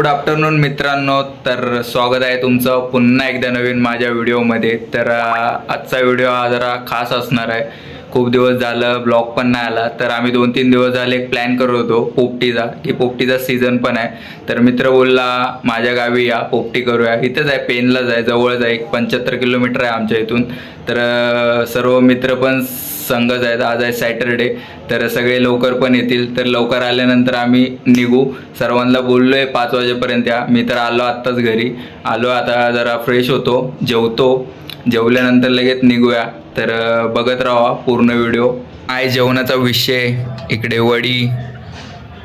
Good afternoon मित्रांनो. तर स्वागत आहे तुमचं पुन्हा एकदा नवीन माझ्या व्हिडिओमध्ये. तर आजचा व्हिडिओ हा जरा खास असणार आहे. खूप दिवस झालं ब्लॉग पण नाही आला. तर आम्ही दोन तीन दिवस झाले एक प्लॅन करत होतो पोपटीचा की पोपटीचा सीझन पण आहे. तर मित्र बोलला माझ्या गावी या पोपटी करूया. इथंच आहे पेनलाच आहे जवळच आहे. एक पंच्याहत्तर किलोमीटर आहे आमच्या इथून. तर सर्व मित्र पण संघच आहेत आज आहे सॅटरडे. तर सगळे लवकर पण येतील. तर लवकर आल्यानंतर आम्ही निघू. सर्वांना बोललो आहे पाच वाजेपर्यंत या. मी तर आलो आत्ताच घरी. आलो आता जरा फ्रेश होतो. जेवतो. जेवल्यानंतर लगेच निघूया. तर बघत राहा पूर्ण व्हिडिओ आहे जेवणाचा विषय. इकडे वडी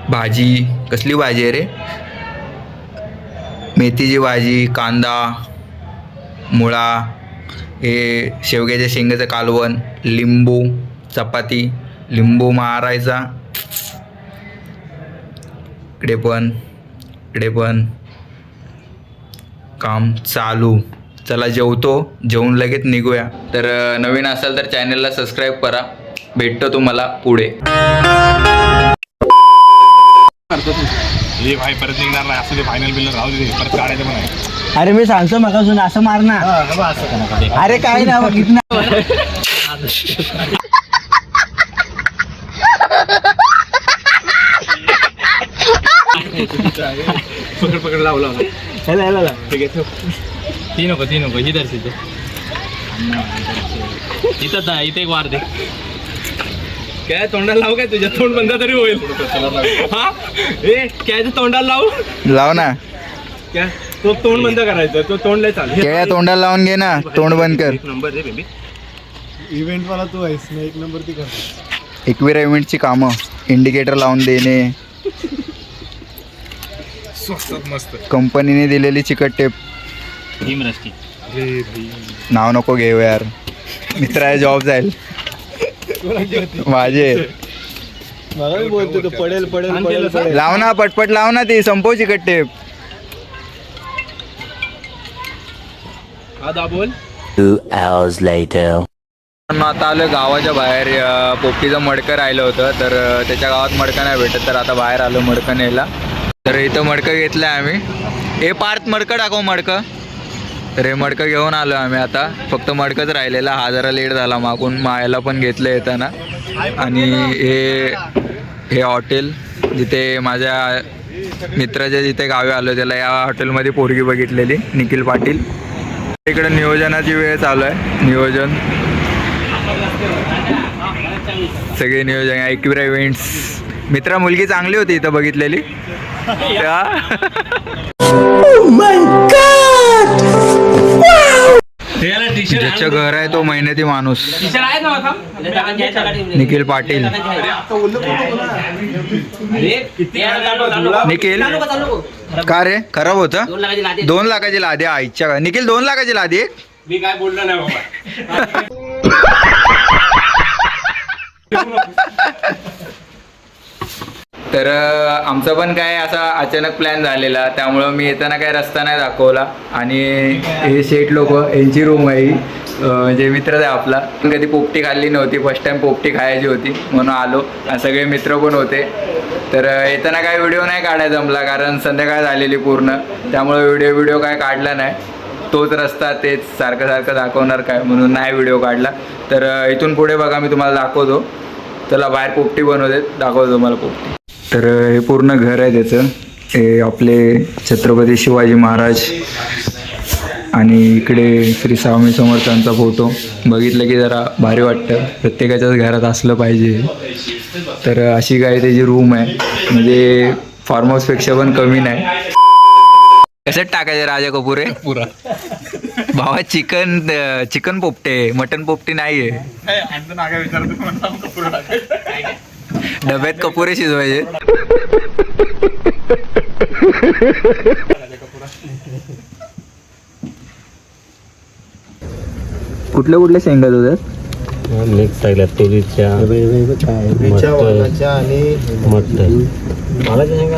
भाजी. कसली भाजी आहे रे? मेथीची भाजी कांदा मुळा. हे शेवग्याच्या शेंगाचं कालवण लिंबू चपाती लिंबू मारायचा. इकडे पण इकडे पण. काम चालू. चला जेवतो जेवून लगेच निघूया. तर नवीन असाल तर चॅनलला सबस्क्राईब करा. भेटतो तुम्हाला पुढे. हे भाई परत निघणार नाही असं ते फायनल बिल राहू दे परत काढायचं पण आहे. अरे मी सांगतो मग अजून असं मार ना. अरे काय ना पकड पकड लाव लाव. ह्याला ह्याला लाव. ती नको ती नको ही दर्शी तू. इथं इथे एक वार दे. काय तोंडाला लावू काय? तुझ्या तोंड बंद तरी होईल. हा? ए तोंडाला लावू? लाव ना. काय? तो तोंड बंद करायचं तो तोंड लय चाल. केळ्या तोंडाला लावून घे ना. तोंड बंद कर. नंबर दे बेबी. इव्हेंट वाला तू आहेस मी एक नंबर ती करतो एकविरा इव्हेंटची कामं. इंडिकेटर लावून देणे. स्वस्तात मस्त. कंपनीने दिलेली चिकट टेप. नाव नको घेऊ यार. मित्र जॉब जाईल. माझे मला मी बोलतो तो पडेल पडेल पडेल पडेल. लाव ना पटपट लाव ना ती संपव चिकट टेप. हा दाबोल Two hours later. आता आलोय गावाच्या बाहेर अं, पोपटीचं मडकं राहिलं होतं तर अं, त्याच्या गावात मडकं नाही भेटत तर आता बाहेर आलो मडकं न्यायला. तर इथं मडकं घेतलं आहे आम्ही. हे पार्थ मडकं टाकव मडकं. हे मडकं घेऊन आलो आम्ही आता. फक्त मडकंच राहिलेला. हा जरा लेट झाला मागून. मायाला पण घेतलं येताना. आणि हे हे हॉटेल जिथे माझ्या मित्राच्या जिथे गावी आलो त्याला या हॉटेलमध्ये पोरगी बघितलेली निखिल पाटील. इकडे नियोजनाची वेळ चालू आहे. नियोजन. सगळे नियोजन ऐकविरा इव्हेंट्स मित्रा मुलगी चांगली होती इथं बघितलेली. त्या ज्याचं घर आहे तो मेहनती माणूस. निखिल पाटील. निखिल. का रे? खराब होतं? दोन लाखाची लादी आईच्या का निखिल दोन लाखाची लादी एक मी काय बोललो नाही बाबा. तर आमचं आमचा पण काय असा अचानक प्लॅन झालेला. त्यामुळं मी येताना काय रस्ता नाही दाखवला. आणि हे शेठ लोक यांची रूम आहे जे म्हणजे मित्रच आहे आपला. पण कधी पोपटी खाल्ली नव्हती. फर्स्ट टाइम पोपटी खायची होती म्हणून आलो. आणि सगळे मित्र पण होते. तर येताना काय व्हिडिओ नाही काढायचा जमला. कारण संध्याकाळ झालेली पूर्ण. त्यामुळे व्हिडिओ व्हिडिओ काय काढला नाही. तोच रस्ता तेच सारखं सारखं दाखवणार काय म्हणून नाही व्हिडिओ काढला. तर इथून पुढे बघा मी तुम्हाला दाखवतो. चला बाहेर पोपटी बनवते. दाखवतो तुम्हाला पोपटी. तर हे पूर्ण घर आहे त्याचं. हे आपले छत्रपती शिवाजी महाराज आणि इकडे श्री स्वामी समर्थांचा फोटो. बघितलं की जरा भारी वाटतं. प्रत्येकाच्याच घरात असलं पाहिजे तर अशी काय त्याची रूम आहे. म्हणजे फार्म हाऊसपेक्षा पण कमी नाही. कशात टाकायचे राजा कपूर आहे पुरा. भावा चिकन चिकन पोपटे. मटन पोपटी नाही डब्यात कपुरे शिजवायचे. कुठल्या कुठल्या शेंगा होत्या मिक्स टाकल्या तुरीच्या मटर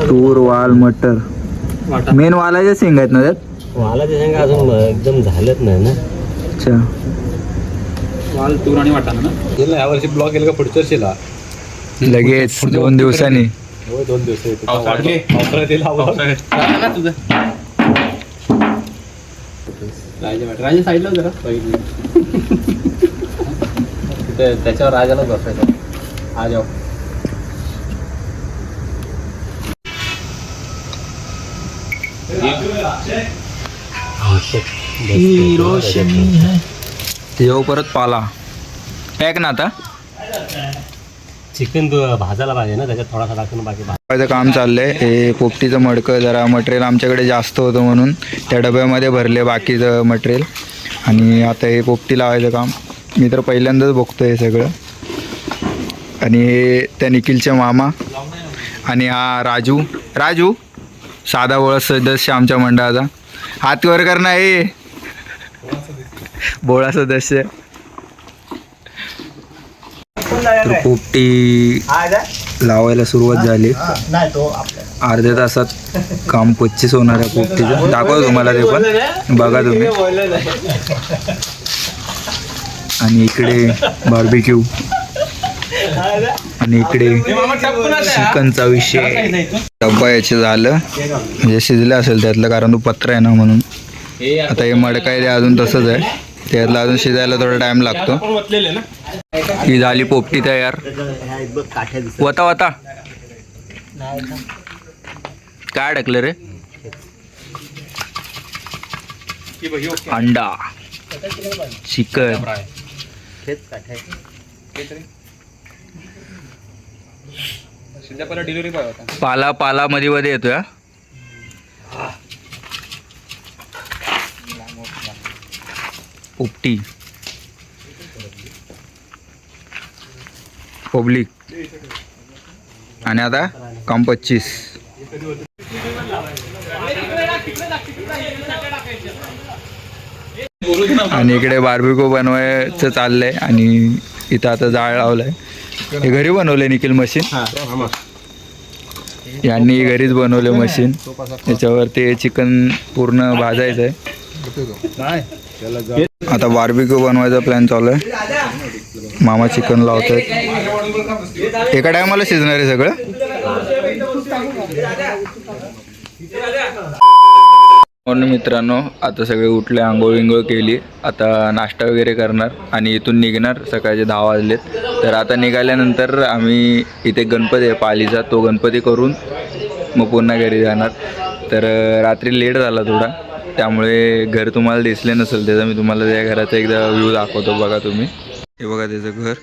तूर वाल मटर. मेन वालाच्या शेंगा आहेत ना त्यात? वालाच्या शेंगा अजून एकदम झाल्याच नाही ना अच्छा. वाल तूर आणि वाटाणा ना? यावर्षी ब्लॉक केलं का पुढच्या वर्षीला? लगेच दोन दिवसांनी. दोन दिवस साईडला जरा. त्याच्यावर राजाला बसायचं. आ जाओ येऊ परत पाला. पॅक ना आता. चिकन भाजायला पाहिजे ना त्याच्यात थोडासा टाकून बाकी काम चाललंय. हे पोपटीचं मडकं जरा मटेरियल आमच्याकडे जास्त होतं म्हणून त्या डब्यामध्ये भरले बाकीचं मटेरियल. आणि आता हे पोपटी लावायचं काम. मी तर पहिल्यांदाच बघतो हे सगळं. आणि हे त्या निखिलचे मामा आणि हा राजू. राजू साधा ओळख सदस्य आमच्या मंडळाचा. हात वर कर हे. बोळा सदस्य. तर पोपटी लावायला सुरुवात झाली. अर्ध्या तासात काम पच्चीस होणार आहे पोपटीचं. दाखवा तुम्हाला ते पण. बघा तुम्ही. आणि इकडे बार्बिक्यू आणि इकडे चिकनचा विषय. डब्बा याचे झालं. म्हणजे शिजलं असेल त्यातलं कारण तो पत्र आहे ना म्हणून. आता हे मडका आहे ते अजून तसंच आहे. त्यातलं अजून शिजायला थोडा टाइम लागतो. ही झाली पोपटी तयार. वता वता. काय अडकलं रे? अंडा. चिकन. पाला पाला मध्ये मध्ये येतोय पोपटी. पब्लिक. आणि आता काम पच्चीस आणि इकडे बार्बिको बनवायचं चाललंय आणि इथं आता जाळ लावलंय. हे घरी बनवलंय निखिल मशीन? यांनी घरीच बनवले मशीन. त्याच्यावर ते चिकन पूर्ण भाजायचं आहे आता बार्बिक्यू बनवायचा प्लॅन चालू आहे. मामा चिकन लावतात एका टायमाला शिजणार आहे सगळं? म्हणून मित्रांनो आता सगळे उठले आंघोळ विंघोळ केली. आता नाश्ता वगैरे करणार आणि इथून निघणार सकाळचे दहा वाजलेत. तर आता निघाल्यानंतर आम्ही इथे गणपती आहे पालीचा. तो गणपती करून मग पुन्हा घरी जाणार. तर रात्री लेट झाला थोडा. त्यामुळे घर तुम्हाला दिसले नसेल त्याचा मी तुम्हाला त्या घराचा एकदा व्ह्यू दाखवतो बघा तुम्ही. हे बघा त्याचं घर.